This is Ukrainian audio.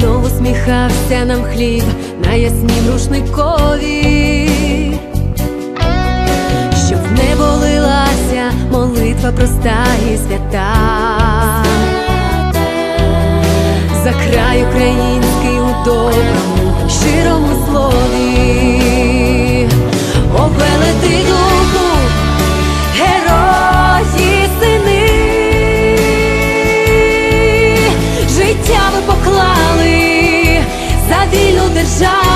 щоб знову сміхався нам хліб на яснім рушникові, щоб не болилася молитва проста і свята. За край український у desire.